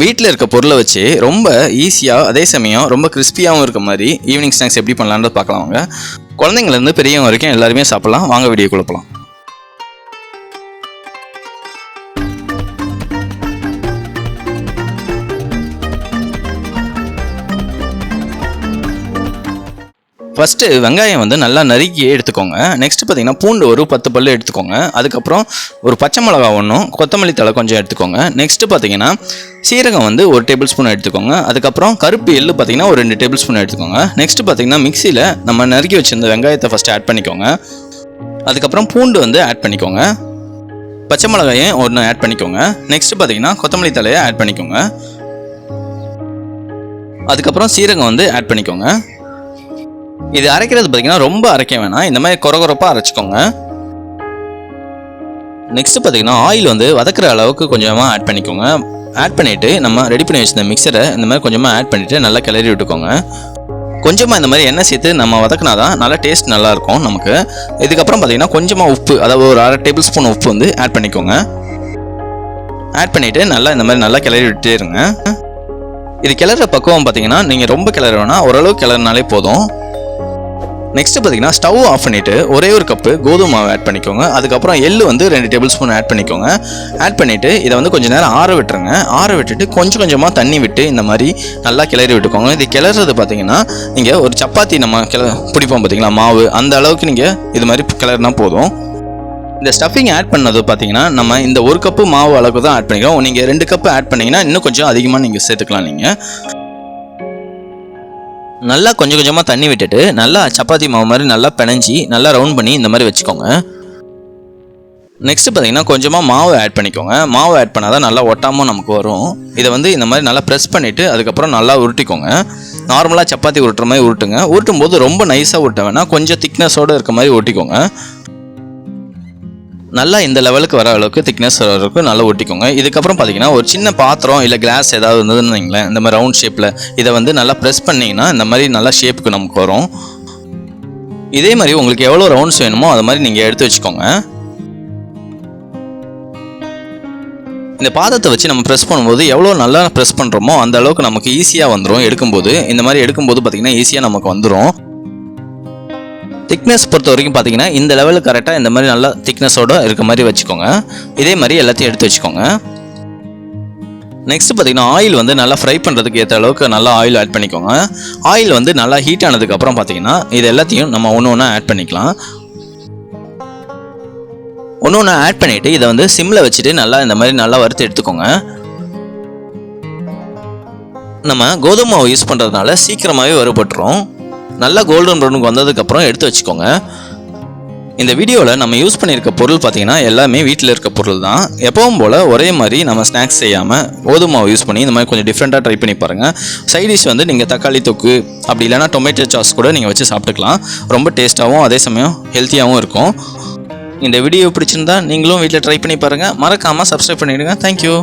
வீட்டில் இருக்க பொருளை வச்சு ரொம்ப ஈஸியாக அதே சமயம் ரொம்ப கிறிஸ்பியாகவும் இருக்க மாதிரி ஈவினிங் ஸ்நாக்ஸ் எப்படி பண்ணலான்னு பார்க்கலாம் வாங்க. குழந்தைங்கலேருந்து பெரியவங்க வரைக்கும் எல்லாருமே சாப்பிடலாம். வாங்க வீடியோ குழப்பலாம் ஃபஸ்ட்டு வெங்காயம் வந்து நல்லா நறுக்கி எடுத்துக்கோங்க. நெக்ஸ்ட் பார்த்தீங்கன்னா பூண்டு ஒரு பத்து பல்லு எடுத்துக்கோங்க. அதுக்கப்புறம் ஒரு பச்சை மிளகா ஒன்றும் கொத்தமல்லி தழை கொஞ்சம் எடுத்துக்கோங்க. நெக்ஸ்ட்டு பார்த்தீங்கன்னா சீரகம் வந்து ஒரு டேபிள் ஸ்பூன் எடுத்துக்கோங்க. அதுக்கப்புறம் கருப்பு எள்ளு பார்த்தீங்கன்னா ஒரு ரெண்டு டேபிள் ஸ்பூன் எடுத்துக்கோங்க. நெக்ஸ்ட் பார்த்தீங்கன்னா மிக்சியில் நம்ம நறுக்கி வச்சிருந்த வெங்காயத்தை ஃபஸ்ட் ஆட் பண்ணிக்கோங்க. அதுக்கப்புறம் பூண்டு வந்து ஆட் பண்ணிக்கோங்க. பச்சை மிளகாயும் ஒன்று ஆட் பண்ணிக்கோங்க. நெக்ஸ்ட் பார்த்தீங்கன்னா கொத்தமல்லி தலையை ஆட் பண்ணிக்கோங்க. அதுக்கப்புறம் சீரகம் வந்து ஆட் பண்ணிக்கோங்க. இது அரைக்கிறது பார்த்தீங்கன்னா ரொம்ப அரைக்க வேணாம். இந்த மாதிரி கொர கொரப்பாக அரைச்சிக்கோங்க. நெக்ஸ்ட் பார்த்தீங்கன்னா ஆயில் வந்து வதக்குற அளவுக்கு கொஞ்சமாக ஆட் பண்ணிக்கோங்க. ஆட் பண்ணிவிட்டு நம்ம ரெடி பண்ணி வச்சிருந்த மிக்சரை இந்த மாதிரி கொஞ்சமாக ஆட் பண்ணிவிட்டு நல்லா கிளறி விட்டுக்கோங்க. கொஞ்சமாக இந்த மாதிரி எண்ணெய் சேர்த்து நம்ம வதக்கினா தான் நல்லா டேஸ்ட் நல்லாயிருக்கும் நமக்கு. இதுக்கப்புறம் பார்த்தீங்கன்னா கொஞ்சமாக உப்பு அதாவது ஒரு அரை டேபிள் ஸ்பூன் உப்பு வந்து ஆட் பண்ணிக்கோங்க. ஆட் பண்ணிவிட்டு நல்லா இந்த மாதிரி நல்லா கிளறி விட்டுட்டே இருங்க. இது கிளற பக்குவம் பார்த்தீங்கன்னா நீங்கள் ரொம்ப கிளற ஓரளவு கிளறினாலே போதும். நெக்ஸ்ட் பார்த்தீங்கன்னா ஸ்டவ் ஆஃப் பண்ணிவிட்டு ஒரே ஒரு கப்பு கோதுமை மாவு ஆட் பண்ணிக்கோங்க. அதுக்கப்புறம் எள்ளு வந்து ரெண்டு டேபிள் ஸ்பூன் ஆட் பண்ணிக்கோங்க. ஆட் பண்ணிவிட்டு இதை வந்து கொஞ்சம் நேரம் ஆற விட்டுருங்க. ஆற விட்டுட்டு கொஞ்சம் கொஞ்சமாக தண்ணி விட்டு இந்த மாதிரி நல்லா கிளறி விட்டுக்கோங்க. இது கிளறது பார்த்தீங்கன்னா நீங்கள் ஒரு சப்பாத்தி நம்ம கிள பிடிப்போம் பார்த்தீங்களா மாவு. அந்த அளவுக்கு நீங்கள் இது மாதிரி கிளறினா போதும். இந்த ஸ்டஃபிங் ஆட் பண்ணது பார்த்தீங்கன்னா நம்ம இந்த ஒரு கப்பு மாவு அளவுக்கு தான் ஆட் பண்ணிக்கிறோம். நீங்கள் ரெண்டு கப்பு ஆட் பண்ணீங்கன்னா இன்னும் கொஞ்சம் அதிகமாக நீங்கள் சேர்த்துக்கலாம் நீங்கள் நல்லா கொஞ்சம் கொஞ்சமாக தண்ணி விட்டுட்டு நல்லா சப்பாத்தி மாவு மாதிரி நல்லா பிணைஞ்சி நல்லா ரவுண்ட் பண்ணி இந்த மாதிரி வச்சுக்கோங்க. நெக்ஸ்ட் பார்த்தீங்கன்னா கொஞ்சமாக மாவு ஆட் பண்ணிக்கோங்க. மாவு ஆட் பண்ணால் தான் நல்லா ஒட்டாமல் நமக்கு வரும். இதை வந்து இந்த மாதிரி நல்லா ப்ரெஸ் பண்ணிவிட்டு அதுக்கப்புறம் நல்லா உருட்டிக்கோங்க. நார்மலாக சப்பாத்தி உருட்டுற மாதிரி உருட்டுங்க. உருட்டும் போது ரொம்ப நைஸாக உருட்ட வேணால் கொஞ்சம் திக்னஸோடு இருக்க மாதிரி ஒட்டிக்கோங்க. நல்லா இந்த லெவலுக்கு வர அளவுக்கு திக்னஸ் வர அளவுக்கு நல்லா ஒட்டிக்கோங்க. இதுக்கப்புறம் பார்த்தீங்கன்னா ஒரு சின்ன பாத்திரம் இல்லை கிளாஸ் ஏதாவது இருந்ததுன்னு வைங்களேன் இந்த மாதிரி ரவுண்ட் ஷேப்பில் இதை வந்து நல்லா ப்ரெஸ் பண்ணிங்கன்னா இந்த மாதிரி நல்லா ஷேப்புக்கு நமக்கு வரும். இதே மாதிரி உங்களுக்கு எவ்வளோ ரவுண்ட்ஸ் வேணுமோ அது மாதிரி நீங்கள் எடுத்து வச்சுக்கோங்க. இந்த பாதத்தை வச்சு நம்ம ப்ரெஸ் பண்ணும்போது எவ்வளோ நல்லா ப்ரெஸ் பண்ணுறோமோ அந்த அளவுக்கு நமக்கு ஈஸியாக வந்துடும் எடுக்கும்போது இந்த மாதிரி எடுக்கும்போது பார்த்தீங்கன்னா ஈஸியாக நமக்கு வந்துடும் திக்னஸ் பொறுத்த வரைக்கும் பார்த்தீங்கன்னா இந்த லெவலுக்கு கரெக்டாக இந்த மாதிரி நல்லா திக்னஸோட இருக்க மாதிரி வச்சுக்கோங்க. இதே மாதிரி எல்லாத்தையும் எடுத்து வச்சுக்கோங்க. நெக்ஸ்ட் பார்த்தீங்கன்னா ஆயில் வந்து நல்லா ஃப்ரை பண்ணுறதுக்கு ஏற்ற அளவுக்கு நல்லா ஆயில் ஆட் பண்ணிக்கோங்க. ஆயில் வந்து நல்லா ஹீட் ஆனதுக்கப்புறம் பார்த்தீங்கன்னா இது எல்லாத்தையும் நம்ம ஒன்று ஒன்றா ஆட் பண்ணிக்கலாம். ஒன்று ஒன்று ஆட் பண்ணிவிட்டு இதை வந்து சிம்மில் வச்சுட்டு நல்லா இந்த மாதிரி நல்லா வறுத்து எடுத்துக்கோங்க. நம்ம கோதுமை மாவு யூஸ் பண்ணுறதுனால சீக்கிரமாகவே வறுபட்டுரும். நல்லா கோல்டன் ப்ரௌனுக்கு வந்ததுக்கப்புறம் எடுத்து வச்சுக்கோங்க. இந்த வீடியோவில் நம்ம யூஸ் பண்ணியிருக்க பொருள் பார்த்தீங்கன்னா எல்லாமே வீட்டில் இருக்க பொருள் தான். எப்பவும் போல் ஒரே மாதிரி நம்ம ஸ்நாக்ஸ் செய்யாமல் கோதுமை மாவு யூஸ் பண்ணி இந்த மாதிரி கொஞ்சம் டிஃப்ரெண்ட்டாக ட்ரை பண்ணி பாருங்கள் சைட் டிஷ் வந்து நீங்கள் தக்காளி தொக்கு அப்படி இல்லைனா டொமேட்டோ சாஸ் கூட நீங்கள் வச்சு சாப்பிட்டுக்கலாம். ரொம்ப டேஸ்ட்டாகவும் அதே சமயம் ஹெல்த்தியாகவும் இருக்கும். இந்த வீடியோ பிடிச்சிருந்தா நீங்களும் வீட்டில் ட்ரை பண்ணி பாருங்கள் மறக்காமல் சப்ஸ்கிரைப் பண்ணிவிடுங்க தேங்க்யூ